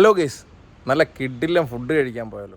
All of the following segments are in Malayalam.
ഹലോ ഗേസ് നല്ല കിഡിലും ഫുഡ് കഴിക്കാൻ പോയാലോ.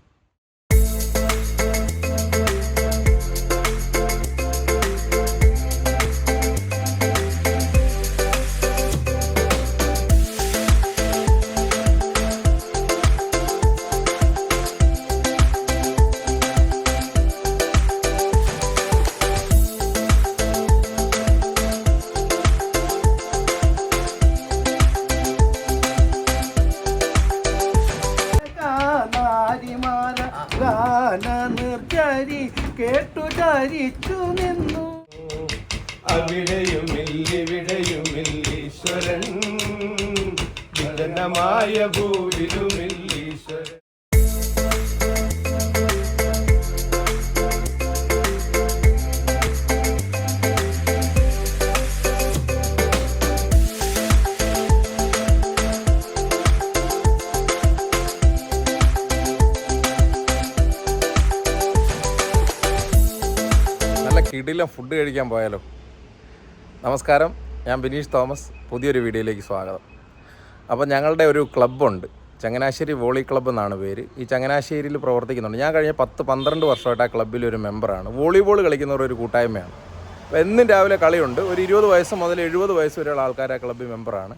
വിജനമായ ഭൂരിലുമില്ലീശ്വരൻ നല്ല കിടിലും ഫുഡ് കഴിക്കാൻ പോയാലോ. നമസ്കാരം ഞാൻ ബിനീഷ് തോമസ്. പുതിയൊരു വീഡിയോയിലേക്ക് സ്വാഗതം. അപ്പോൾ ഞങ്ങളുടെ ഒരു ക്ലബ്ബുണ്ട്. ചങ്ങനാശ്ശേരി വോളി ക്ലബ്ബ് എന്നാണ് പേര്. ഈ ചങ്ങനാശ്ശേരിയിൽ പ്രവർത്തിക്കുന്നുണ്ട്. ഞാൻ കഴിഞ്ഞ പത്ത് പന്ത്രണ്ട് വർഷമായിട്ട് ആ ക്ലബ്ബിൽ ഒരു മെമ്പറാണ്. വോളിബോൾ കളിക്കുന്നവർ ഒരു കൂട്ടായ്മയാണ്. അപ്പോൾ എന്നും രാവിലെ കളിയുണ്ട്. ഒരു ഇരുപത് വയസ്സ് മുതൽ എഴുപത് വയസ്സ് വരെയുള്ള ആൾക്കാർ ആ ക്ലബ്ബിൽ മെമ്പറാണ്.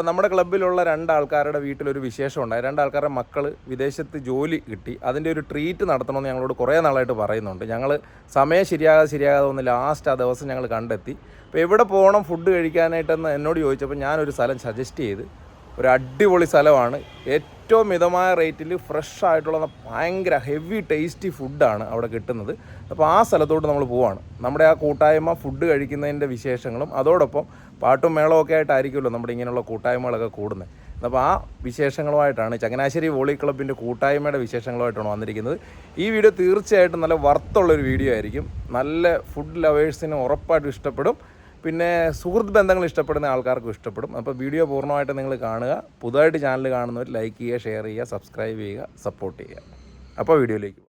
അപ്പോൾ നമ്മുടെ ക്ലബ്ബിലുള്ള രണ്ടാൾക്കാരുടെ വീട്ടിലൊരു വിശേഷം ഉണ്ടായി. രണ്ടാൾക്കാരുടെ മക്കൾ വിദേശത്ത് ജോലി കിട്ടി. അതിന്റെ ഒരു ട്രീറ്റ് നടത്തണമെന്ന് ഞങ്ങളോട് കുറേ നാളായിട്ട് പറയുന്നുണ്ട്. ഞങ്ങൾ സമയം ശരിയാകാതെ ശരിയാകാതെ ഒന്ന് ലാസ്റ്റ് ആ ദിവസം ഞങ്ങൾ കണ്ടെത്തി. അപ്പോൾ എവിടെ പോകണം ഫുഡ് കഴിക്കാനായിട്ടെന്ന് എന്നോട് ചോദിച്ചപ്പോൾ ഞാനൊരു സ്ഥലം സജസ്റ്റ് ചെയ്ത്. ഒരു അടിപൊളി സ്ഥലമാണ്. ഏറ്റവും മിതമായ റേറ്റിൽ ഫ്രഷ് ആയിട്ടുള്ള ഭയങ്കര ഹെവി ടേസ്റ്റി ഫുഡാണ് അവിടെ കിട്ടുന്നത്. അപ്പോൾ ആ സ്ഥലത്തോട്ട് നമ്മൾ പോവാണ്. നമ്മുടെ ആ കൂട്ടായ്മ ഫുഡ് കഴിക്കുന്നതിന്റെ വിശേഷങ്ങളും അതോടൊപ്പം പാട്ടും മേളവും ഒക്കെ ആയിട്ടായിരിക്കുമല്ലോ നമ്മുടെ ഇങ്ങനെയുള്ള കൂട്ടായ്മകളൊക്കെ കൂടുന്നത്. അപ്പോൾ ആ വിശേഷങ്ങളുമായിട്ടാണ് ചങ്ങനാശ്ശേരി വോളി ക്ലബിന്റെ കൂട്ടായ്മയുടെ വിശേഷങ്ങളുമായിട്ടാണ് വന്നിരിക്കുന്നത്. ഈ വീഡിയോ തീർച്ചയായിട്ടും നല്ല വർത്തുള്ളൊരു വീഡിയോ ആയിരിക്കും. നല്ല ഫുഡ് ലവേഴ്സിന് ഉറപ്പായിട്ടും ഇഷ്ടപ്പെടും. പിന്നെ സുഹൃത്ത് ബന്ധങ്ങൾ ഇഷ്ടപ്പെടുന്ന ആൾക്കാർക്കും ഇഷ്ടപ്പെടും. അപ്പോൾ വീഡിയോ പൂർണമായിട്ട് നിങ്ങൾ കാണുക. പുതുതായിട്ട് ചാനൽ കാണുന്നവർ ലൈക്ക് ചെയ്യുക ഷെയർ ചെയ്യുക സബ്സ്ക്രൈബ് ചെയ്യുക സപ്പോർട്ട് ചെയ്യുക. അപ്പോൾ വീഡിയോയിലേക്ക്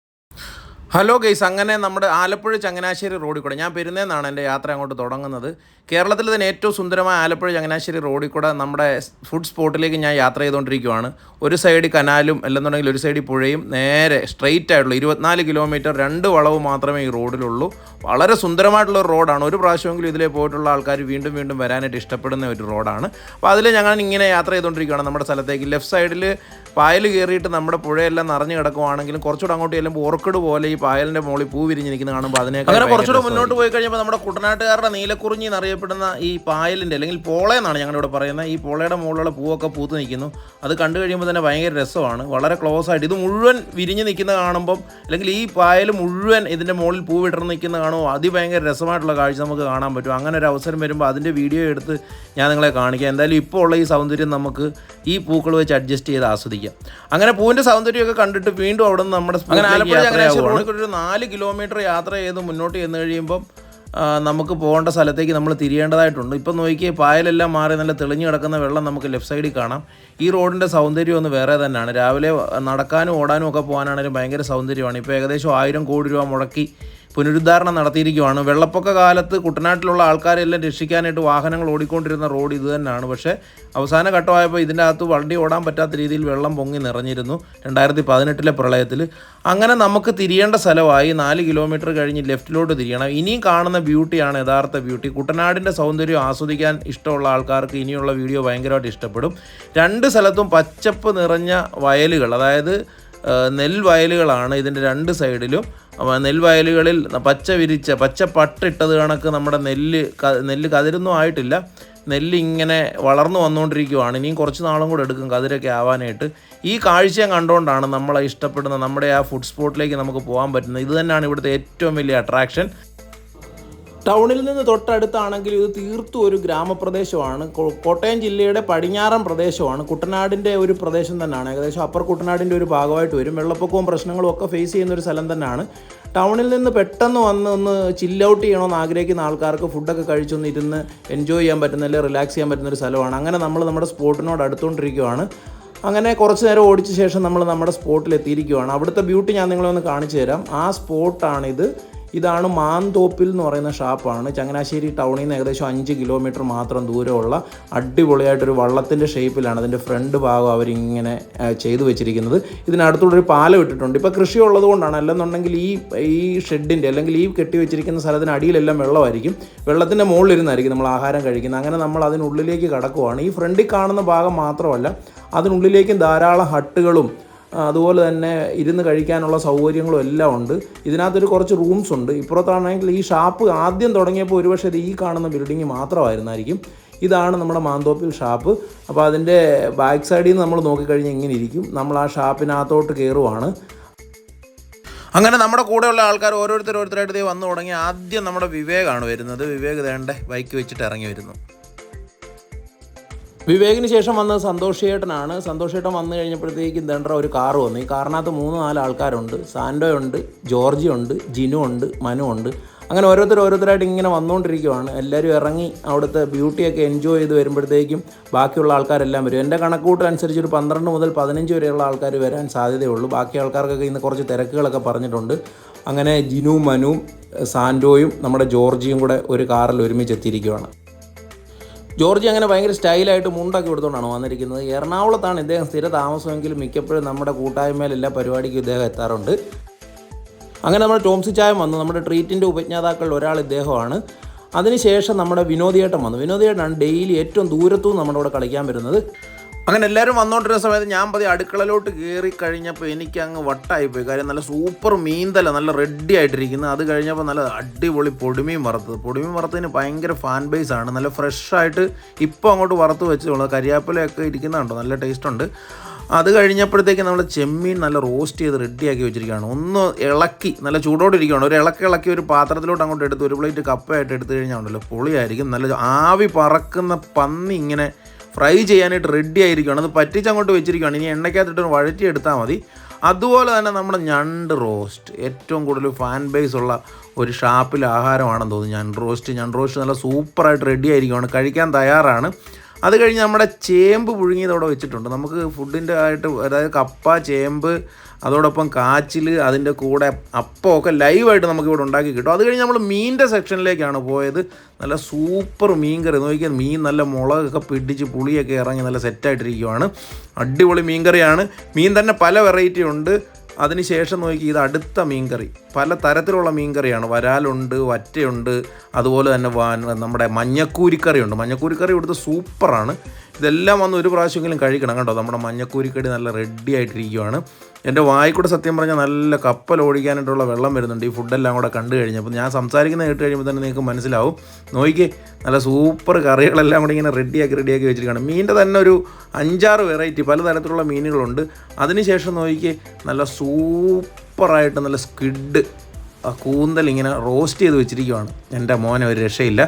ഹലോ ഗൈസ് അങ്ങനെ നമ്മുടെ ആലപ്പുഴ ചങ്ങനാശ്ശേരി റോഡിൽ കൂടെ. ഞാൻ പെരുന്നേന്നാണ് എന്റെ യാത്ര അങ്ങോട്ട് തുടങ്ങുന്നത്. കേരളത്തിൽ തന്നെ ഏറ്റവും സുന്ദരമായ ആലപ്പുഴ ചങ്ങനാശ്ശേരി റോഡിൽ കൂടെ നമ്മുടെ ഫുഡ് സ്പോട്ടിലേക്ക് ഞാൻ യാത്ര ചെയ്തുകൊണ്ടിരിക്കുകയാണ് ഒരു സൈഡ് കനാലും അല്ലെന്നുണ്ടെങ്കിൽ ഒരു സൈഡിൽ പുഴയും നേരെ സ്ട്രെയിറ്റ് ആയിട്ടുള്ള ഇരുപത്തിനാല് കിലോമീറ്റർ രണ്ട് വളവ് മാത്രമേ ഈ റോഡിലുള്ളൂ വളരെ സുന്ദരമായിട്ടുള്ള ഒരു റോഡാണ് ഒരു പ്രാവശ്യമെങ്കിലും ഇതിലേ പോയിട്ടുള്ള ആൾക്കാർ വീണ്ടും വീണ്ടും വരാനായിട്ട് ഇഷ്ടപ്പെടുന്ന ഒരു റോഡാണ് അപ്പോൾ അതിൽ ഞങ്ങൾ ഇങ്ങനെ യാത്ര ചെയ്തുകൊണ്ടിരിക്കുകയാണ് നമ്മുടെ സ്ഥലത്തേക്ക് ലെഫ്റ്റ് സൈഡിൽ പായൽ കയറിയിട്ട് നമ്മുടെ പുഴയെല്ലാം നിറഞ്ഞു കിടക്കുവാണെങ്കിലും കുറച്ചുകൂടെ അങ്ങോട്ട് ചെല്ലുമ്പോൾ ഓർക്കിഡ് പോലെ ഈ പായലിന്റെ മുകളിൽ പൂ വിരിഞ്ഞിരിക്കുന്നത് നിൽക്കുന്ന കാണുമ്പോൾ അതിനെ അങ്ങനെ കുറച്ചുകൂടെ മുന്നോട്ട് പോയി കഴിഞ്ഞപ്പോൾ നമ്മുടെ കുട്ടനാട്ടുകാരുടെ നീലക്കുറിഞ്ഞി എന്നറിയപ്പെടുന്ന ഈ പായലിന്റെ അല്ലെങ്കിൽ പോളേ എന്നാണ് ഞങ്ങളുടെ ഇവിടെ പറയുന്നത്. ഈ പോളയുടെ മുകളിലുള്ള പൂവൊക്കെ പൂത്ത് നിൽക്കുന്നു. അത് കണ്ടു കഴിയുമ്പോൾ തന്നെ ഭയങ്കര രസമാണ്. വളരെ ക്ലോസ് ആയിട്ട് ഇത് മുഴുവൻ വിരിഞ്ഞ് നിൽക്കുന്ന കാണുമ്പം അല്ലെങ്കിൽ ഈ പായൽ മുഴുവൻ ഇതിന്റെ മുകളിൽ പൂ വിടർന്ന് നിൽക്കുന്ന കാണുമ്പോൾ അതിഭയങ്കര രസമായിട്ടുള്ള കാഴ്ച നമുക്ക് കാണാൻ പറ്റും. അങ്ങനെ ഒരു അവസരം വരുമ്പോൾ അതിന്റെ വീഡിയോ എടുത്ത് ഞാൻ നിങ്ങളെ കാണിക്കാം. എന്തായാലും ഇപ്പോൾ ഉള്ള ഈ സൗന്ദര്യം നമുക്ക് ഈ പൂക്കൾ വെച്ച് അഡ്ജസ്റ്റ് ചെയ്ത് ആസ്വദിക്കാം. അങ്ങനെ പൂവിന്റെ സൗന്ദര്യമൊക്കെ കണ്ടിട്ട് വീണ്ടും അവിടെ നിന്ന് നമ്മുടെ അങ്ങനെ ആലപ്പുഴ ചങ്ങനാശ്ശേരി ഒരു നാല് കിലോമീറ്റർ യാത്ര ചെയ്ത് മുന്നോട്ട് ചെന്ന് കഴിയുമ്പം നമുക്ക് പോകേണ്ട സ്ഥലത്തേക്ക് നമ്മൾ തിരിയേണ്ടതായിട്ടുണ്ട്. ഇപ്പം നോക്കിയേ പായലെല്ലാം മാറി നല്ല തെളിഞ്ഞു കിടക്കുന്ന വെള്ളം നമുക്ക് ലെഫ്റ്റ് സൈഡിൽ കാണാം. ഈ റോഡിന്റെ സൗന്ദര്യം ഒന്ന് വേറെ തന്നെയാണ്. രാവിലെ നടക്കാനും ഓടാനും ഒക്കെ പോകാനാണെങ്കിലും ഭയങ്കര സൗന്ദര്യമാണ്. ഇപ്പോൾ ഏകദേശം ആയിരം കോടി രൂപ മുടക്കി പുനരുദ്ധാരണം നടത്തിയിരിക്കുകയാണ് വെള്ളപ്പൊക്ക കാലത്ത് കുട്ടനാട്ടിലുള്ള ആൾക്കാരെല്ലാം രക്ഷിക്കാനായിട്ട് വാഹനങ്ങൾ ഓടിക്കൊണ്ടിരുന്ന റോഡ് ഇത് തന്നെയാണ്. പക്ഷേ അവസാന ഘട്ടമായപ്പോൾ ഇതിന്റെ അകത്ത് വണ്ടി ഓടാൻ പറ്റാത്ത രീതിയിൽ വെള്ളം പൊങ്ങി നിറഞ്ഞിരുന്നു രണ്ടായിരത്തി പതിനെട്ടിലെ പ്രളയത്തിൽ. അങ്ങനെ നമുക്ക് തിരിയേണ്ട സ്ഥലമായി നാല് കിലോമീറ്റർ കഴിഞ്ഞ് ലെഫ്റ്റിലോട്ട് തിരിയണം. ഇനിയും കാണുന്ന ബ്യൂട്ടിയാണ് യഥാർത്ഥ ബ്യൂട്ടി. കുട്ടനാടിന്റെ സൗന്ദര്യം ആസ്വദിക്കാൻ ഇഷ്ടമുള്ള ആൾക്കാർക്ക് ഇനിയുള്ള വീഡിയോ ഭയങ്കരമായിട്ട് ഇഷ്ടപ്പെടും. രണ്ട് സ്ഥലത്തും പച്ചപ്പ് നിറഞ്ഞ വയലുകൾ അതായത് നെൽവയലുകളാണ് ഇതിന്റെ രണ്ട് സൈഡിലും. നെൽവയലുകളിൽ പച്ച വിരിച്ച പച്ച പട്ടിട്ടത് കണക്ക് നമ്മുടെ നെല്ല് നെല്ല് കതിരൊന്നും ആയിട്ടില്ല. നെല്ല് ഇങ്ങനെ വളർന്നു വന്നുകൊണ്ടിരിക്കുവാണ്. ഇനിയും കുറച്ച് നാളും കൂടെ എടുക്കും കതിരൊക്കെ ആവാനായിട്ട്. ഈ കാഴ്ചയും കണ്ടുകൊണ്ടാണ് നമ്മളെ ഇഷ്ടപ്പെടുന്ന നമ്മുടെ ആ ഫുഡ് സ്പോട്ടിലേക്ക് നമുക്ക് പോകാൻ പറ്റുന്നത്. ഇത് തന്നെയാണ് ഇവിടുത്തെ ഏറ്റവും വലിയ അട്രാക്ഷൻ ടൗണിൽ നിന്ന് തൊട്ടടുത്താണെങ്കിൽ ഇത് തീർത്തും ഒരു ഗ്രാമപ്രദേശമാണ്. കോട്ടയം ജില്ലയുടെ പടിഞ്ഞാറൻ പ്രദേശമാണ്. കുട്ടനാടിന്റെ ഒരു പ്രദേശം തന്നെയാണ്. ഏകദേശം അപ്പർ കുട്ടനാടിന്റെ ഒരു ഭാഗമായിട്ട് വരും. വെള്ളപ്പൊക്കവും പ്രശ്നങ്ങളും ഒക്കെ ഫേസ് ചെയ്യുന്ന ഒരു സ്ഥലം തന്നെയാണ്. ടൗണിൽ നിന്ന് പെട്ടെന്ന് വന്ന് ഒന്ന് ചില്ല് ഔട്ട് ചെയ്യണമെന്ന് ആഗ്രഹിക്കുന്ന ആൾക്കാർക്ക് ഫുഡൊക്കെ കഴിച്ചൊന്ന് ഇരുന്ന് എൻജോയ് ചെയ്യാൻ പറ്റുന്ന അല്ലെങ്കിൽ റിലാക്സ് ചെയ്യാൻ പറ്റുന്ന ഒരു സ്ഥലമാണ്. അങ്ങനെ നമ്മൾ നമ്മുടെ സ്പോട്ടിനോട് അടുത്തുകൊണ്ടിരിക്കുകയാണ് അങ്ങനെ കുറച്ച് നേരം ഓടിച്ച ശേഷം നമ്മൾ നമ്മുടെ സ്പോട്ടിൽ എത്തിയിരിക്കുകയാണ് അവിടുത്തെ ബ്യൂട്ടി ഞാൻ നിങ്ങളെ ഒന്ന് കാണിച്ചു തരാം. ആ സ്പോട്ടാണിത്. ഇതാണ് മാന്തോപ്പിൽ എന്ന് പറയുന്ന ഷാപ്പാണ്. ചങ്ങനാശ്ശേരി ടൗണിൽ നിന്ന് ഏകദേശം അഞ്ച് കിലോമീറ്റർ മാത്രം ദൂരമുള്ള അടിപൊളിയായിട്ടൊരു വള്ളത്തിന്റെ ഷേപ്പിലാണ് അതിന്റെ ഫ്രണ്ട് ഭാഗം അവരിങ്ങനെ ചെയ്തു വെച്ചിരിക്കുന്നത്. ഇതിനടുത്തുള്ളൊരു പാലം ഇട്ടിട്ടുണ്ട്. ഇപ്പോൾ കൃഷി ഉള്ളത് കൊണ്ടാണ്. അല്ലെന്നുണ്ടെങ്കിൽ ഈ ഈ ഷെഡിന്റെ അല്ലെങ്കിൽ ഈ കെട്ടി വെച്ചിരിക്കുന്ന സ്ഥലത്തിന് അടിയിലെല്ലാം വെള്ളമായിരിക്കും. വെള്ളത്തിന്റെ മുകളിലിരുന്നായിരിക്കും നമ്മൾ ആഹാരം കഴിക്കുന്നത്. അങ്ങനെ നമ്മൾ അതിനുള്ളിലേക്ക് കടക്കുവാണ്. ഈ ഫ്രണ്ടിൽ കാണുന്ന ഭാഗം മാത്രമല്ല അതിനുള്ളിലേക്കും ധാരാളം ഹട്ടുകളും അതുപോലെ തന്നെ ഇരുന്ന് കഴിക്കാനുള്ള സൗകര്യങ്ങളും എല്ലാം ഉണ്ട്. ഇതിനകത്തൊരു കുറച്ച് റൂംസ് ഉണ്ട്. ഇപ്പുറത്താണെങ്കിൽ ഈ ഷാപ്പ് ആദ്യം തുടങ്ങിയപ്പോൾ ഒരുപക്ഷെ ഇത് ഈ കാണുന്ന ബിൽഡിംഗ് മാത്രമായിരുന്നായിരിക്കും. ഇതാണ് നമ്മുടെ മാന്തോപ്പിൽ ഷാപ്പ് അപ്പോൾ അതിന്റെ ബാക്ക് സൈഡിൽ നിന്ന് നമ്മൾ നോക്കിക്കഴിഞ്ഞാൽ ഇങ്ങനെ ഇരിക്കും. നമ്മൾ ആ ഷാപ്പിനകത്തോട്ട് കയറുവാണ് അങ്ങനെ നമ്മുടെ കൂടെയുള്ള ആൾക്കാർ ഓരോരുത്തർ ഓരോരുത്തരായിട്ട് വന്നു തുടങ്ങി. ആദ്യം നമ്മുടെ വിവേകാണ് വരുന്നത്. വിവേക് വേണ്ട ബൈക്ക് വെച്ചിട്ട് ഇറങ്ങി വരുന്നു. വിവേകിന് ശേഷം വന്നത് സന്തോഷേട്ടനാണ്. സന്തോഷേട്ടൻ വന്നു കഴിഞ്ഞപ്പോഴത്തേക്കും ദണ്ട്ര ഒരു കാറ് വന്നു. ഈ കാറിനകത്ത് മൂന്ന് നാല് ആൾക്കാരുണ്ട്. സാൻഡോ ഉണ്ട് ജോർജി ഉണ്ട് ജിനു ഉണ്ട് മനു ഉണ്ട് അങ്ങനെ ഓരോരുത്തർ ഓരോരുത്തരായിട്ട് ഇങ്ങനെ വന്നുകൊണ്ടിരിക്കുവാണ്. എല്ലാവരും ഇറങ്ങി അവിടുത്തെ ബ്യൂട്ടിയൊക്കെ എൻജോയ് ചെയ്ത് വരുമ്പോഴത്തേക്കും ബാക്കിയുള്ള ആൾക്കാരെല്ലാം വരും. എന്റെ കണക്കൂട്ട് അനുസരിച്ച് ഒരു പന്ത്രണ്ട് മുതൽ പതിനഞ്ച് വരെയുള്ള ആൾക്കാർ വരാൻ സാധ്യതയുള്ളൂ. ബാക്കി ആൾക്കാർക്കൊക്കെ ഇന്ന് കുറച്ച് തിരക്കുകളൊക്കെ പറഞ്ഞിട്ടുണ്ട്. അങ്ങനെ ജിനു മനു സാൻഡോയും നമ്മുടെ ജോർജിയും കൂടെ ഒരു കാറിൽ ഒരുമിച്ച് എത്തിയിരിക്കുവാണ്. ജോർജ് അങ്ങനെ ഭയങ്കര സ്റ്റൈലായിട്ട് മുണ്ടൊക്കെ എടുത്തുകൊണ്ടാണ് വന്നിരിക്കുന്നത്. എറണാകുളത്താണ് ഇദ്ദേഹം സ്ഥിര താമസമെങ്കിലും മിക്കപ്പോഴും നമ്മുടെ കൂട്ടായ്മയിൽ എല്ലാ പരിപാടിക്കും ഇദ്ദേഹം എത്താറുണ്ട്. അങ്ങനെ നമ്മുടെ ടോംസി ചായം വന്നു. നമ്മുടെ ട്രീറ്റിന്റെ ഉപജ്ഞാതാക്കളിൽ ഒരാൾ ഇദ്ദേഹമാണ്. അതിനുശേഷം നമ്മുടെ വിനോദിയേട്ടൻ വന്നു. വിനോദിയേട്ടനാണ് ഡെയിലി ഏറ്റവും ദൂരത്തുനിന്ന് നമ്മുടെ കൂടെ കളിക്കാൻ വരുന്നത്. അങ്ങനെ എല്ലാവരും വന്നുകൊണ്ടിരുന്ന സമയത്ത് ഞാൻ പതി അടുക്കളയിലോട്ട് കയറി കഴിഞ്ഞപ്പോൾ എനിക്ക് അങ്ങ് വട്ടായിപ്പോയി. കാര്യം നല്ല സൂപ്പർ മീന്തല നല്ല റെഡി ആയിട്ടിരിക്കുന്നത് അത് കഴിഞ്ഞപ്പോൾ നല്ല അടിപൊളി പൊടിമീൻ വറുത്തത്. പൊടിമീൻ വറുത്തതിന് ഭയങ്കര ഫാൻ ബേസ് ആണ്. നല്ല ഫ്രഷായിട്ട് ഇപ്പോൾ അങ്ങോട്ട് വറുത്ത് വെച്ചോളൂ കരിയാപ്പിലയൊക്കെ ഇരിക്കുന്നുണ്ടോ നല്ല ടേസ്റ്റ് ഉണ്ട്. അത് കഴിഞ്ഞപ്പോഴത്തേക്ക് നമ്മൾ ചെമ്മീൻ നല്ല റോസ്റ്റ് ചെയ്ത് റെഡിയാക്കി വെച്ചിരിക്കുകയാണ്. ഒന്ന് ഇളക്കി നല്ല ചൂടോടെ ഇരിക്കുകയാണ്. ഒരു ഇളക്കി ഇളക്കി ഒരു പാത്രത്തിലോട്ട് അങ്ങോട്ട് എടുത്ത് ഒരു പ്ലേറ്റ് കപ്പയായിട്ട് എടുത്തു കഴിഞ്ഞാൽ ഉണ്ടല്ലോ പൊളിയായിരിക്കും. നല്ല ആവി പറക്കുന്ന പന്നി ഇങ്ങനെ ഫ്രൈ ചെയ്യാനായിട്ട് റെഡി ആയിരിക്കുകയാണ്. അത് പറ്റിച്ച് അങ്ങോട്ട് വെച്ചിരിക്കുകയാണ്. ഇനി എണ്ണയ്ക്കകത്തിട്ട് വഴറ്റി എടുത്താൽ മതി. അതുപോലെ തന്നെ നമ്മുടെ ഞണ്ട് റോസ്റ്റ് ഏറ്റവും കൂടുതൽ ഫാൻ ബേസ് ഉള്ള ഒരു ഷാപ്പിൽ ആഹാരമാണെന്ന് തോന്നുന്നു ഞണ്ട് റോസ്റ്റ് ഞണ്ട് റോസ്റ്റ് നല്ല സൂപ്പറായിട്ട് റെഡി ആയിരിക്കുകയാണ്. കഴിക്കാൻ തയ്യാറാണ്. അത് കഴിഞ്ഞ് നമ്മുടെ ചേമ്പ് പുഴുങ്ങിയത് അവിടെ വെച്ചിട്ടുണ്ട്. നമുക്ക് ഫുഡിന്റെ ആയിട്ട് അതായത് കപ്പ ചേമ്പ് അതോടൊപ്പം കാച്ചിൽ അതിന്റെ കൂടെ അപ്പമൊക്കെ ലൈവായിട്ട് നമുക്ക് ഇവിടെ ഉണ്ടാക്കി കിട്ടും. അത് കഴിഞ്ഞ് നമ്മൾ മീനിന്റെ സെക്ഷനിലേക്കാണ് പോയത്. നല്ല സൂപ്പർ മീൻ കറി. നോക്കിയാൽ മീൻ നല്ല മുളകൊക്കെ പിടിച്ച് പുളിയൊക്കെ ഇറങ്ങി നല്ല സെറ്റായിട്ടിരിക്കുവാണ്. അടിപൊളി മീൻ കറിയാണ്. മീൻ തന്നെ പല വെറൈറ്റി ഉണ്ട്. അതിനുശേഷം നോക്കി ഇത് അടുത്ത മീൻകറി പല തരത്തിലുള്ള മീൻകറിയാണ് വരാലുണ്ട് വറ്റയുണ്ട് അതുപോലെ തന്നെ നമ്മുടെ മഞ്ഞക്കൂരിക്കറിയുണ്ട്. മഞ്ഞക്കൂരിക്കറി ഇവിടുത്തെ സൂപ്പറാണ്. ഇതെല്ലാം വന്ന് ഒരു പ്രാവശ്യമെങ്കിലും കഴിക്കണം കേട്ടോ. നമ്മുടെ മഞ്ഞക്കൂരിക്കടി നല്ല റെഡി ആയിട്ടിരിക്കുകയാണ് എന്റെ വായിക്കൂടെ സത്യം പറഞ്ഞാൽ നല്ല കപ്പൽ ഓടിക്കാനായിട്ടുള്ള വെള്ളം വരുന്നുണ്ട്. ഈ ഫുഡെല്ലാം കൂടെ കണ്ടു കഴിഞ്ഞപ്പോൾ ഞാൻ സംസാരിക്കുന്നത് കേട്ട് കഴിയുമ്പോൾ തന്നെ നിങ്ങൾക്ക് മനസ്സിലാവും. നോക്കി നല്ല സൂപ്പർ കറികളെല്ലാം കൂടി ഇങ്ങനെ റെഡിയാക്കി റെഡിയാക്കി വെച്ചിരിക്കുകയാണ്. മീനിന്റെ തന്നെ ഒരു അഞ്ചാറ് വെറൈറ്റി പലതരത്തിലുള്ള മീനുകളുണ്ട്. അതിനുശേഷം നോക്കി നല്ല സൂപ്പറായിട്ട് നല്ല സ്കിഡ് കൂന്തൽ ഇങ്ങനെ റോസ്റ്റ് ചെയ്ത് വെച്ചിരിക്കുകയാണ് എന്റെ മോനെ ഒരു രക്ഷയില്ല.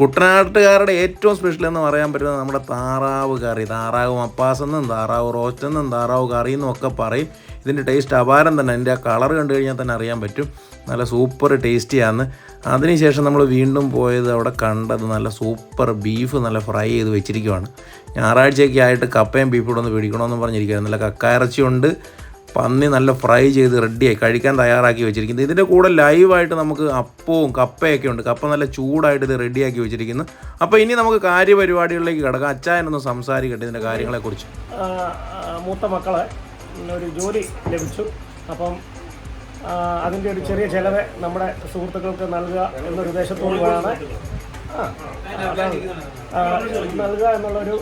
കുട്ടനാട്ടുകാരുടെ ഏറ്റവും സ്പെഷ്യൽ എന്ന് പറയാൻ പറ്റുന്നത് നമ്മുടെ താറാവ് കറി. താറാവ് മപ്പാസെന്നും താറാവ് റോസ്റ്റെന്നും താറാവ് കറി എന്നും ഒക്കെ പറയും. ഇതിന്റെ ടേസ്റ്റ് അപാരം തന്നെ. അതിന്റെ ആ കളർ കണ്ടു കഴിഞ്ഞാൽ തന്നെ അറിയാൻ പറ്റും. നല്ല സൂപ്പർ ടേസ്റ്റിയാണ് അതിനുശേഷം നമ്മൾ വീണ്ടും പോയത് അവിടെ കണ്ടത് നല്ല സൂപ്പർ ബീഫ് നല്ല ഫ്രൈ ചെയ്ത് വെച്ചിരിക്കുവാണ്. ഞായറാഴ്ചയൊക്കെ ആയിട്ട് കപ്പയും ബീഫും കൂടെ ഒന്ന് പിടിക്കണമെന്ന് പറഞ്ഞിരിക്കുകയാണ് നല്ല കക്കായിറച്ചിയുണ്ട്. പന്നി നല്ല ഫ്രൈ ചെയ്ത് റെഡിയായി കഴിക്കാൻ തയ്യാറാക്കി വെച്ചിരിക്കുന്നത് ഇതിന്റെ കൂടെ ലൈവായിട്ട് നമുക്ക് അപ്പവും കപ്പയൊക്കെ ഉണ്ട്. കപ്പ നല്ല ചൂടായിട്ട് ഇത് റെഡിയാക്കി വെച്ചിരിക്കുന്നു. അപ്പോൾ ഇനി നമുക്ക് കാര്യപരിപാടികളിലേക്ക് കിടക്കാം. അച്ചായനൊന്ന് സംസാരിക്കട്ടെ ഇതിന്റെ കാര്യങ്ങളെക്കുറിച്ച്. മൂത്ത മക്കളെ ഒരു ജോലി ലഭിച്ചു. അപ്പം അതിന്റെ ഒരു ചെറിയ ചിലവ് നമ്മുടെ സുഹൃത്തുക്കൾക്ക് നൽകുക എന്നൊരു. ആ, നൽകുക എന്നുള്ളൊരു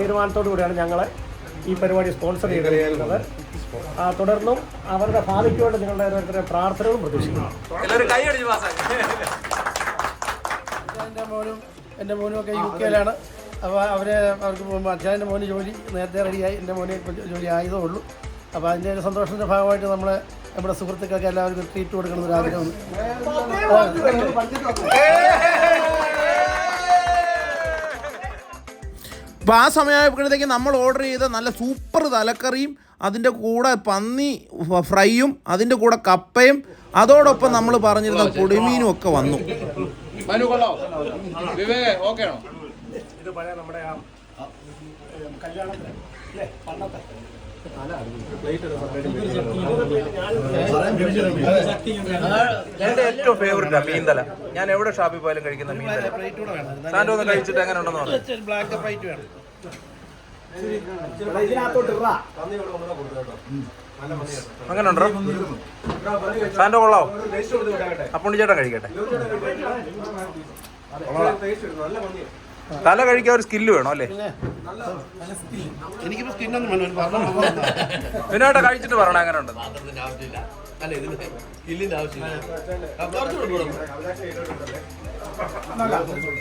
തീരുമാനത്തോടു കൂടിയാണ് ഞങ്ങളെ ഈ പരിപാടി സ്പോൺസർ ചെയ്തിരിക്കുന്നത്. തുടർന്നും അവരുടെ ഭാവിക്ക് വേണ്ടി നിങ്ങളുടെ ഓരോരുത്തരെ പ്രാർത്ഥനകളും പ്രതീക്ഷിക്കുന്നു. എന്റെ മോനും എന്റെ മോനും ഒക്കെ യു കെയിലാണ് അപ്പോൾ അവരെ അവർക്ക് പോകുമ്പോൾ അച്ഛന്റെ മോന് ജോലി നേരത്തെ റെഡിയായി എന്റെ മോനെ ജോലി ആയതേ ഉള്ളൂ. അപ്പോൾ അതിന്റെ ഒരു സന്തോഷത്തിന്റെ ഭാഗമായിട്ട് നമ്മൾ നമ്മുടെ സുഹൃത്തുക്കൾക്ക് എല്ലാവർക്കും ട്രീറ്റ് കൊടുക്കണം ഒരു ആഗ്രഹമുണ്ട് അപ്പോൾ ആ സമയമായപ്പോഴത്തേക്ക് നമ്മൾ ഓർഡർ ചെയ്ത നല്ല സൂപ്പർ തലക്കറിയും അതിന്റെ കൂടെ പന്നി ഫ്രൈയും അതിന്റെ കൂടെ കപ്പയും അതോടൊപ്പം നമ്മൾ പറഞ്ഞിരുന്ന പൊടിമീനും ഒക്കെ വന്നു. ഇത് പഴയ നമ്മുടെ ആ കല്യാണത്തിന്. എന്റെ ഏറ്റവും ഫേവറേറ്റാ മീൻതല. ഞാൻ എവിടെ ഷാപ്പിൽ പോയാലും കഴിക്കുന്ന മീൻതല. സാൻഡോ ഒന്ന് കഴിച്ചിട്ട് എങ്ങനെ ഉണ്ടെന്ന് പറഞ്ഞു? ബ്ലാക്ക് വൈറ്റ് വേണം. അങ്ങനെ ഉണ്ടോ? സാൻഡോ കൊള്ളാവോ? അപ്പുണ്ണി ചേട്ടൻ കഴിക്കട്ടെ. തല കഴിക്കാൻ ഒരു സ്കില്ല് വേണം അല്ലേ? എനിക്കിപ്പോ സ്കിന്നൊന്നും വിനോട്ട കഴിച്ചിട്ട് പറയണം അങ്ങനെ ഉണ്ട്?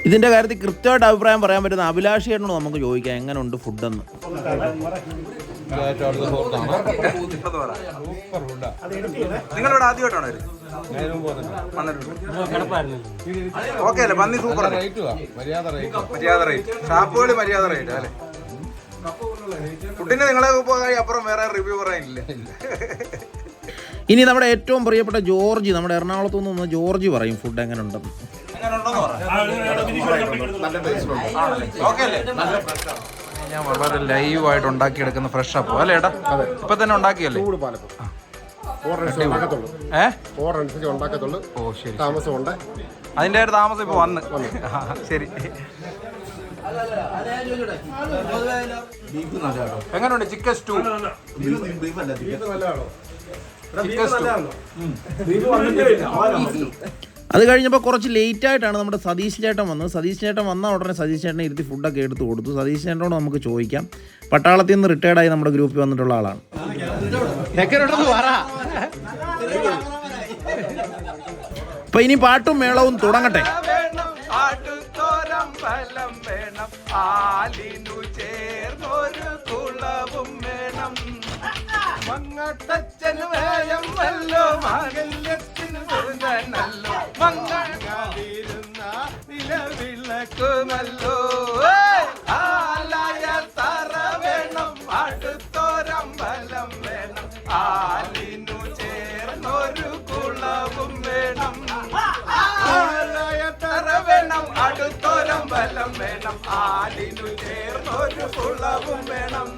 ഇതിന്റെ കാര്യത്തിൽ കൃത്യമായിട്ട് അഭിപ്രായം പറയാൻ പറ്റുന്ന അഭിലാഷിയായിട്ടാണ് നമുക്ക് ചോദിക്കാം എങ്ങനെയുണ്ട് ഫുഡെന്ന് നിങ്ങളിവിടെ ആദ്യമായിട്ടാണോ ഓക്കെ അല്ലേ പന്നി സൂപ്പർ മര്യാദ റേറ്റ് ഷാപ്പുകൾ മര്യാദ റേറ്റ് അല്ലേ ഫുഡിന് നിങ്ങളെ പോയി അപ്പുറം വേറെ റിവ്യൂ പറയാനില്ല ഇനി നമ്മുടെ ഏറ്റവും പ്രിയപ്പെട്ട ജോർജ് നമ്മുടെ എറണാകുളത്തു നിന്ന് വന്ന ജോർജ് പറയും ഫുഡ് എങ്ങനെ ഉണ്ടെന്ന് ഞാൻ വളരെ ലൈവ് ആയിട്ട് ഉണ്ടാക്കിയെടുക്കുന്ന ഫ്രഷ് അപ്പോ അല്ലേ ഏട്ടാ? ഇപ്പൊ തന്നെ ഉണ്ടാക്കിയല്ലേ? ഉണ്ടാക്കത്തുള്ളൂ. ഓ ശരി താമസമുണ്ട്. അതിന്റെ ഒരു താമസം ഇപ്പൊ വന്ന്. ശരി. എങ്ങനെയുണ്ട് ചിക്കൻ സ്റ്റൂ. Chicken stew. അത് കഴിഞ്ഞപ്പോൾ കുറച്ച് ലേറ്റ് ആയിട്ടാണ് നമ്മുടെ സതീഷ് ചേട്ടൻ വന്നത്. സതീഷ് ചേട്ടൻ വന്ന ഉടനെ സതീഷ് ചേട്ടനെ ഇരുത്തി ഫുഡൊക്കെ എടുത്ത് കൊടുത്തു. സതീഷ് ചേട്ടനോട് നമുക്ക് ചോദിക്കാം. പട്ടാളത്തിൽ നിന്ന് റിട്ടയർഡായി നമ്മുടെ ഗ്രൂപ്പിൽ വന്നിട്ടുള്ള ആളാണ്. അപ്പൊ ഇനി പാട്ടും മേളവും തുടങ്ങട്ടെ. ഫലം വേണം. ആലിനു ചേർന്നൊരു കുളവും മങ്ങട്ടച്ഛന് വേയം വല്ലോ മാകല്യത്തിന് സുന്ദനല്ലോ മങ്ങാതിരുന്ന നിലവിളക്കുമല്ലോ! ആലയ തറ വേണം അടുത്തൊരമ്പലം വേണം. ആലിനു ചേർന്നൊരു കുളവും വേണം. ആലയത്തറ വേണം അടുത്തൊരമ്പലം വേണം. ആലിനു ചേർന്നൊരു കുളവും വേണം.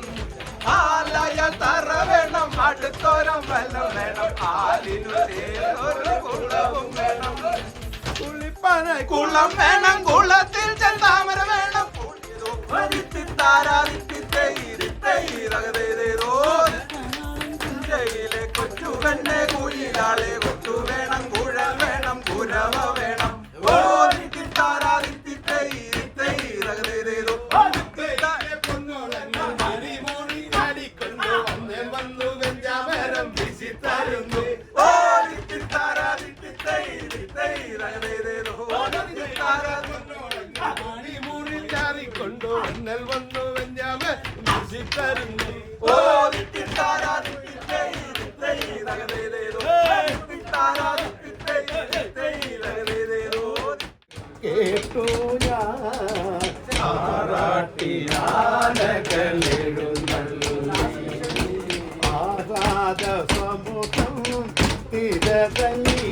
ആലയ തറ വേണം അടുത്തൊരമ്പലം വേണം. ആലിനു ഒരു കുളവും വേണം. കുളിപ്പന കുളം വേണം കുളത്തിൽ ചെന്താമര വേണം. ിലെ കൊച്ചു കണ്ണെ കുയിലാളെ കൊച്ചു വേണം കുഴൽ വേണം കുരവ വേണം. ഓ കൊണ്ടു അന്നൽ വന്നു വെഞ്ഞാമേ ഓ കേട്ടു ഞാൻ ആരാധ സമൂഹം തിരതല്ലി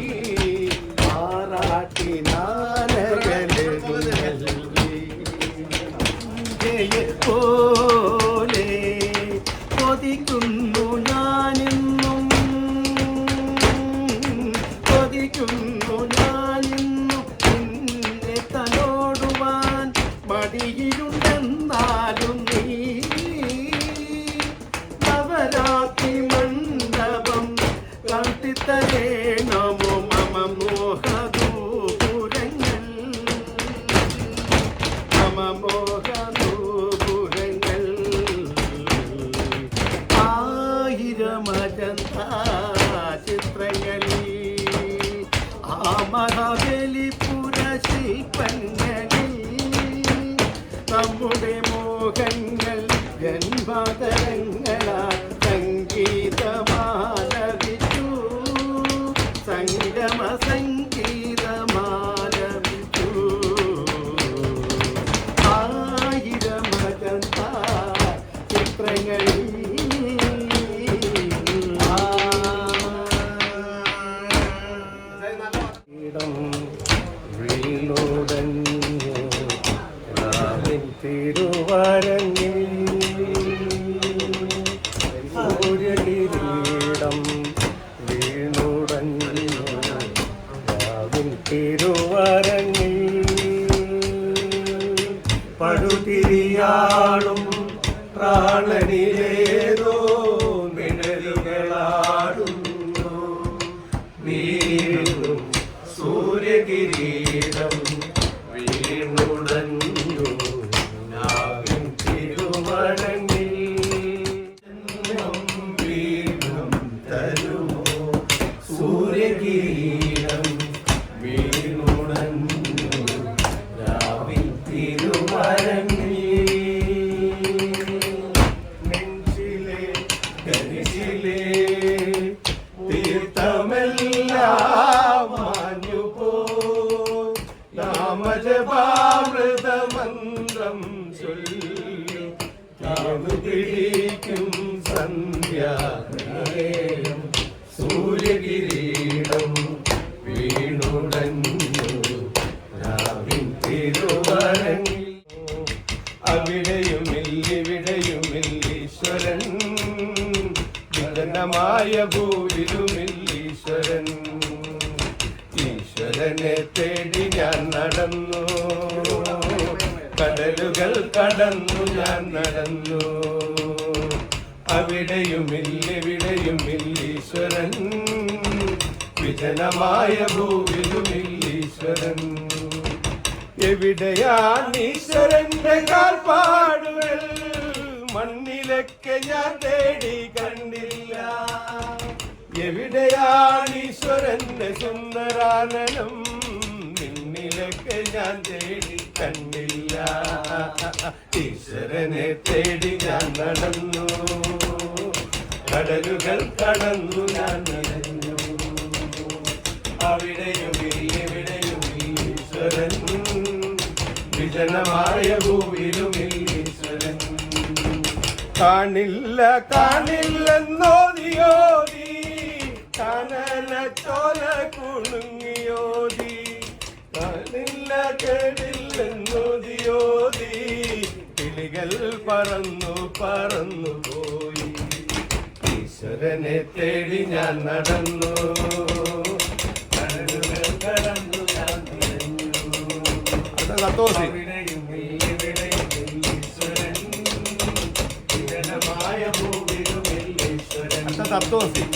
ആറാട്ടി പോലെ അവിടെയുമില്ലിവിടെയുമില്ലീശ്വരൻ വിജനമായ ഭൂവിലുമില്ലീശ്വരൻ ഈശ്വരനെ തേടി ഞാൻ നടന്നു. കടലുകൾ കടന്നു ഞാൻ നടന്നു. അവിടെയുമില്ലിവിടെയുമില്ലീശ്വരൻ വിജനമായ ഭൂവിലുമില്ലീശ്വരൻ എവിടെയാണ് ഈശ്വരന്റെ കാൽപ്പാടുകൾ? മണ്ണിലൊക്കെ ഞാൻ തേടി കണ്ടില്ല. എവിടെയാണ് ഈശ്വരന്റെ സുന്ദരാനനം? നിന്നിലൊക്കെ ഞാൻ തേടി കണ്ടില്ല. ഈശ്വരനെ തേടി ഞാൻ നടന്നു. കടലുകൾ കടന്നു ഞാൻ നടന്നു. അവിടെയും എവിടെയും ഈശ്വരൻ വിജനമായ ഭൂമിയിലും കാണില്ല കാണില്ലെന്നോതിയോതി കനല ചോല കുണുങ്ങിയോതി കാണില്ല കേടില്ലെന്നോതിയോതി കിളികൾ പറന്നു പറന്നു പോയി. ഈശ്വരനെ തേടി ഞാൻ നടന്നു. കടന്നു ഞാൻ തിരഞ്ഞു. അവിടെയും ഈശ്വരൻ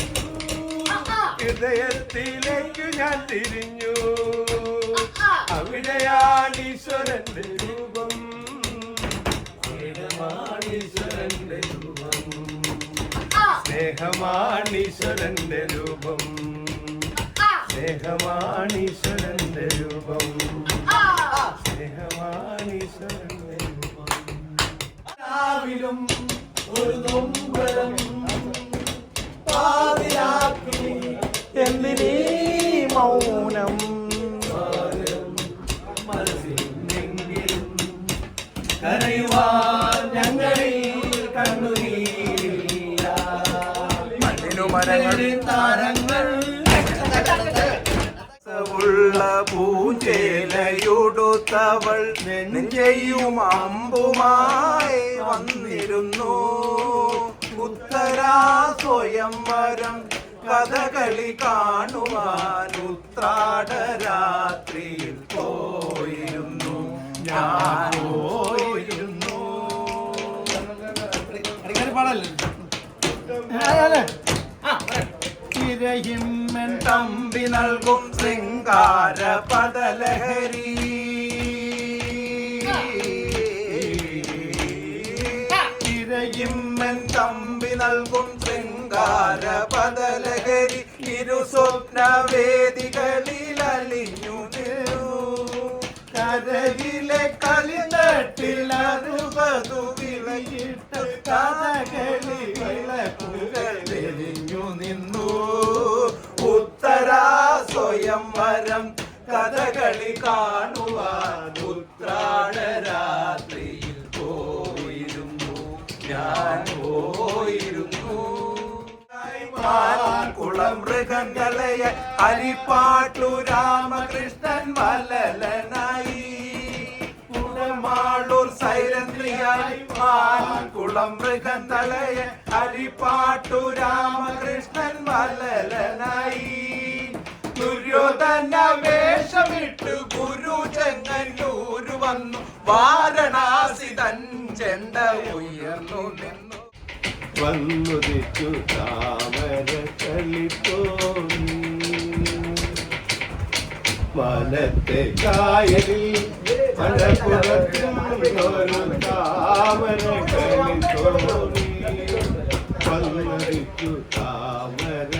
ഹൃദയത്തിലേക്ക് ഞാൻ തിരിഞ്ഞു. അവിടെയാണ് ഈശ്വരന്റെ രൂപം. ഈശ്വരന്റെ രൂപം. സ്നേഹമാണ് ഈശ്വരന്റെ രൂപം. സ്നേഹമാണ് ഈശ്വരന്റെ രൂപം. സ്നേഹമാണ് ഈശ്വരന്റെ രൂപം. രാവിലും ഒരു നൊമ്പരം പാതിരാക്കി എന്തിനീ മൗനം. മനസ്സിലെങ്കിലും കരയുവാൻ ഞങ്ങളിൽ കണ്ണുനീരില്ല. മണ്ണിനു മരങ്ങളിൽ താരങ്ങൾ. ഉള്ള പൂഞ്ചേലയുടുത്തവൾ നെഞ്ചെയ്യും അമ്പുമായി വന്നിരുന്നു. ഉത്തരാ സ്വയംവരം കഥകളി കാണുവാൻ ഉത്രാടരാത്രിയിൽ പോയിരുന്നു. ഞാൻ പോയിരുന്നു. തിരയിമ്മൻ തമ്പി നൽകും ശൃംഗാര പദലഹരി ശൃംഗാര പദലഹരി ഇരു സ്വപ്നവേദികളിൽ അലിഞ്ഞു കരയിലെ കളിനട്ടിൽ അറുപതു വിളയിട്ട് കഥകളി വിളക്കുകൾ എരിഞ്ഞു നിന്നു. ഉത്തരാ സ്വയം വരം കഥകളി കാണുവാൻ ഉത്രാടരാത്രിയിൽ പോയിരുന്നു. ഞാൻ പോയിരുന്നു കുളം മൃഗങ്ങളയ ഹരിപ്പാട്ടു രാമകൃഷ്ണൻ വല്ലലനായി. കുളമാളൂർ സൈരന്ധ്രിയായി കുളം വള്ളം മൃഗത്തലയെ ഹരിപ്പാട്ടു രാമകൃഷ്ണൻ വലലനായി ദുര്യോധന വേഷമിട്ട് ഗുരു ചെങ്ങന്നൂര് വന്നു. വാരണാസി തൻ ചെണ്ട ഉയർന്നു വന്നുദിച്ചു താമര കളിത്തോന്നി മനത്തെ കായലിൽ താമര കളിത്തോന്നി വന്നുദിച്ചു താമര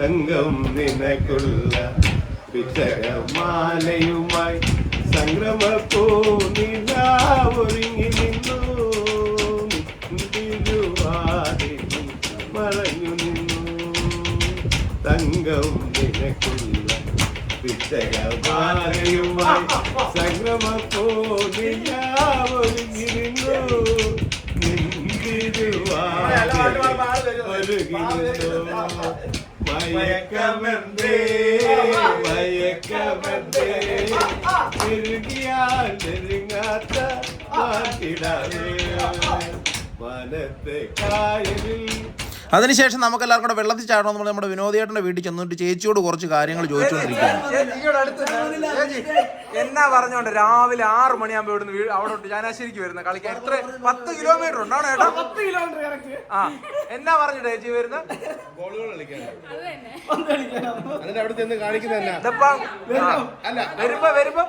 തങ്കം നിനക്കുള്ള നിന്നു മറഞ്ഞു നിന്നു തങ്കം നിനക്കുള്ള നിന്നു ഒരുങ്ങി നിന്നു. മയക്കമെന്തേ മയക്കമെന്തേ നെരുങ്ങിയാൽ നെരുങ്ങാത്ത മാറ്റിടാതെ വനത്തെ കായലിൽ അതിനുശേഷം നമുക്ക് എല്ലാവർക്കും കൂടെ വെള്ളത്തിൽ ചാടണം നമ്മൾ നമ്മുടെ വിനോദിയേട്ടന്റെ വീട്ടിൽ ചെന്നിട്ട് ചേച്ചിയോട് കുറച്ച് കാര്യങ്ങൾ ചോദിച്ചുകൊണ്ടിരിക്കുകയാണ്. എന്നാ പറഞ്ഞോണ്ട് രാവിലെ ആറ് മണിയാകുമ്പോ ഇവിടുന്ന് അവിടോട്ട് ചാനാശ്ശേരിക്ക് വരുന്ന കളിക്കാൻ. എത്ര? പത്ത് കിലോമീറ്റർ ഉണ്ടാണോ ചേട്ടാ പത്ത് കിലോമീറ്റർ ആ എന്നാ പറഞ്ഞിട്ട് ചേച്ചി വരുന്ന? വരുമ്പോ. വരുമ്പോ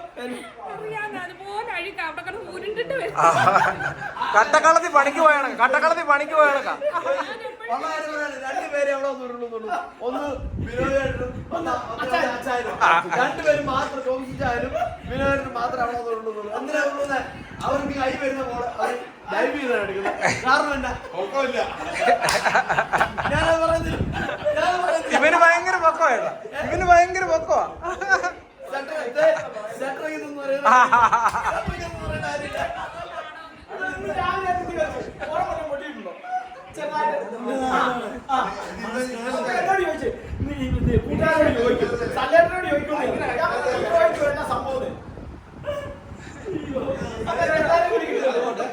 കട്ടക്കളത്തിൽ പണിക്ക് പോയാണ് കട്ടക്കളത്തിൽ പണിക്ക് പോയാണ് രണ്ടുപേരെ അവിടെ ഒന്ന് ഉരുളുന്നുള്ളൂ ഒന്ന് വിനോദേട്ടനും ഒന്ന് അച്ചായനും രണ്ടുപേരും മാത്രം ചോദിച്ചാലും വിനോദേട്ടനും മാത്രം അവിടെ ഉരുളുന്നുള്ളൂ എന്തിനാ ഉരുളുന്നത് അവർക്ക് കൈ വരുന്ന പോലെ അവർ ലൈവ് ചെയ്താണ് എടുക്കുന്നത് കാരണം എന്താ പറയുന്നില്ല ഞാനത് പറയുന്നില്ല ഇവന് ഭയങ്കര പൊക്കോ ചേട്ടാ ഇവന് ഭയങ്കര പൊക്കോ സെറ്റർ ഇതെന്ന് പറയുന്നത് സെറ്റർ ഇതെന്ന് പറയുന്ന കാര്യമില്ല. ഇന്ന് രാവിലെ എത്തി വെച്ചു. ഓണം വല്ലതും പൊട്ടിയിട്ടുണ്ടോ? ചെറുതായിട്ട്. ആ. എന്നോട് ചോദിച്ചു. നീ ഇത് കൂട്ടുകാരോട് ചോദിക്കും. സല്ലേട്ടനോട് ചോദിക്കും. ഞാൻ പറഞ്ഞു, ചോദിച്ചു എന്നാ സംഭവം എന്ന്. അയ്യോ. അങ്ങനെ എല്ലാവരും കൂടി ഇരിക്കുന്നുണ്ട്.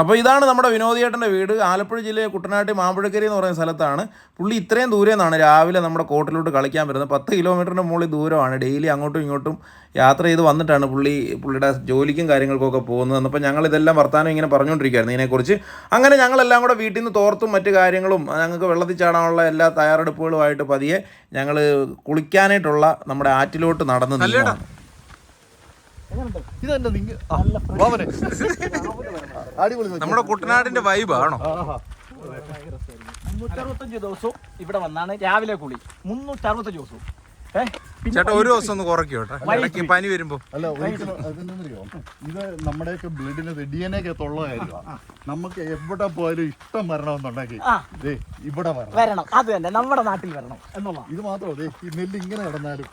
അപ്പോൾ ഇതാണ് നമ്മുടെ വിനോദിയേട്ടന്റെ വീട്. ആലപ്പുഴ ജില്ലയിലെ കുട്ടനാട്ടി മാമ്പഴക്കരി എന്ന് പറയുന്ന സ്ഥലത്താണ്. പുള്ളി ഇത്രയും ദൂരെ നിന്നാണ് രാവിലെ നമ്മുടെ കോട്ടിലോട്ട് കളിക്കാൻ വരുന്നത്. പത്ത് കിലോമീറ്ററിന്റെ മുകളിൽ ദൂരമാണ്. ഡെയിലി അങ്ങോട്ടും ഇങ്ങോട്ടും യാത്ര ചെയ്ത് വന്നിട്ടാണ് പുള്ളി പുള്ളിയുടെ ജോലിക്കും കാര്യങ്ങൾക്കൊക്കെ പോകുന്നത്. അപ്പോൾ ഞങ്ങൾ ഇതെല്ലാം വർത്താനം ഇങ്ങനെ പറഞ്ഞുകൊണ്ടിരിക്കുകയായിരുന്നു ഇതിനെക്കുറിച്ച്. അങ്ങനെ ഞങ്ങളെല്ലാം കൂടെ വീട്ടിൽ നിന്ന് തോർത്തും മറ്റു കാര്യങ്ങളും ഞങ്ങൾക്ക് വെള്ളത്തിൽ ചാടാനുള്ള എല്ലാ തയ്യാറെടുപ്പുകളുമായിട്ട് പതിയെ ഞങ്ങൾ കുളിക്കാനായിട്ടുള്ള നമ്മുടെ ആറ്റിലോട്ട് നടന്ന് നിന്നു ഇതെന്താ നിങ്ങൾ നമ്മുടെ കുട്ടനാടിന്റെ വൈബ് ആണോ? മുന്നൂറ്ററുപത്തഞ്ച് ദിവസവും ഇവിടെ വന്നാണ് രാവിലെ കുളി. മുന്നൂറ്ററുപത്തഞ്ച് ദിവസവും. ഏ? പിന്നെ ചേട്ടാ ഒരു ദിവസം ഒന്ന് പനി വരുമ്പോ. അല്ല ഇത് നമ്മുടെയൊക്കെ ബ്ലഡിന് ഡി എൻ എ ഉള്ള കാര്യമാണ് നമുക്ക് എവിടെ പോയാലും ഇഷ്ടം വരണമെന്നുണ്ടെങ്കിൽ ഇവിടെ വരണം. വരണം. അത് തന്നെ. നമ്മുടെ നാട്ടിൽ വരണം. എന്നുള്ള ഇത് മാത്രം ദേ ഈ നെല്ല് ഇങ്ങനെ നടന്നാലും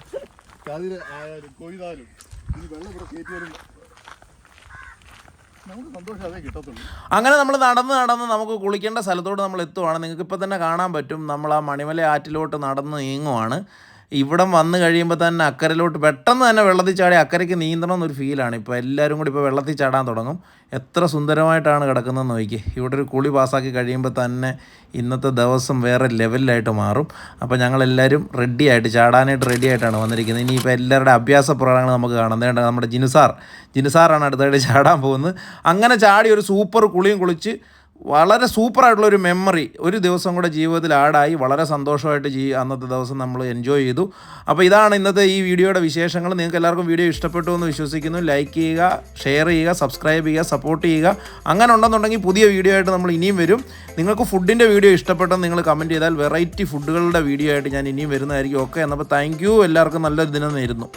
കതിര് ആയാലും കൊയ്താലും ഈ വെള്ളം ഇവിടെ കയറ്റി വരുമ്പോൾ നമുക്ക് സന്തോഷം അതേ കിട്ടത്തുള്ളൂ അങ്ങനെ നമ്മൾ നടന്ന് നടന്ന് നമുക്ക് കുളിക്കേണ്ട സ്ഥലത്തോട് നമ്മൾ എത്തുവാണ്. നിങ്ങൾക്ക് ഇപ്പോൾ തന്നെ കാണാൻ പറ്റും. നമ്മൾ ആ മണിമല ആറ്റിലോട്ട് നടന്ന് നീങ്ങുവാണ്. ഇവിടം വന്ന് കഴിയുമ്പോൾ തന്നെ അക്കരയിലോട്ട് പെട്ടെന്ന് തന്നെ വെള്ളത്തിൽ ചാടി അക്കരയ്ക്ക് നീന്തണം എന്നൊരു ഫീലാണ് ഇപ്പോൾ എല്ലാവരും കൂടി ഇപ്പോൾ വെള്ളത്തിൽ ചാടാൻ തുടങ്ങും. എത്ര സുന്ദരമായിട്ടാണ് കിടക്കുന്നതെന്ന് നോക്കി ഇവിടെ ഒരു കുളി പാസ്സാക്കി കഴിയുമ്പോൾ തന്നെ ഇന്നത്തെ ദിവസം വേറെ ലെവലിലായിട്ട് മാറും. അപ്പോൾ ഞങ്ങളെല്ലാവരും റെഡി ആയിട്ട് ചാടാനായിട്ട് റെഡി ആയിട്ടാണ് വന്നിരിക്കുന്നത്. ഇനിയിപ്പോൾ എല്ലാവരുടെ അഭ്യാസ പ്രകടനങ്ങൾ നമുക്ക് കാണാം. വേണ്ട നമ്മുടെ ജിനുസാർ. ജിനുസാറാണ് അടുത്തായിട്ട് ചാടാൻ പോകുന്നത്. അങ്ങനെ ചാടി ഒരു സൂപ്പർ കുളിയും കുളിച്ച് വളരെ സൂപ്പറായിട്ടുള്ള ഒരു മെമ്മറി ഒരു ദിവസം കൂടെ ജീവിതത്തിൽ ആഡായി വളരെ സന്തോഷമായിട്ട് ജീ അന്നത്തെ ദിവസം നമ്മൾ എൻജോയ് ചെയ്തു. അപ്പോൾ ഇതാണ് ഇന്നത്തെ ഈ വീഡിയോയുടെ വിശേഷങ്ങൾ. നിങ്ങൾക്ക് എല്ലാവർക്കും വീഡിയോ ഇഷ്ടപ്പെട്ടു എന്ന് വിശ്വസിക്കുന്നു. ലൈക്ക് ചെയ്യുക ഷെയർ ചെയ്യുക സബ്സ്ക്രൈബ് ചെയ്യുക സപ്പോർട്ട് ചെയ്യുക. അങ്ങനെ ഉണ്ടെന്നുണ്ടെങ്കിൽ പുതിയ വീഡിയോ ആയിട്ട് നമ്മൾ ഇനിയും വരും. നിങ്ങൾക്ക് ഫുഡിന്റെ വീഡിയോ ഇഷ്ടപ്പെട്ടെന്ന് നിങ്ങൾ കമന്റ് ചെയ്താൽ വെറൈറ്റി ഫുഡുകളുടെ വീഡിയോ ആയിട്ട് ഞാൻ ഇനിയും വരുന്നതായിരിക്കും. ഓക്കെ എന്നപ്പോൾ താങ്ക് എല്ലാവർക്കും നല്ലൊരു ദിനം നേരുന്നു.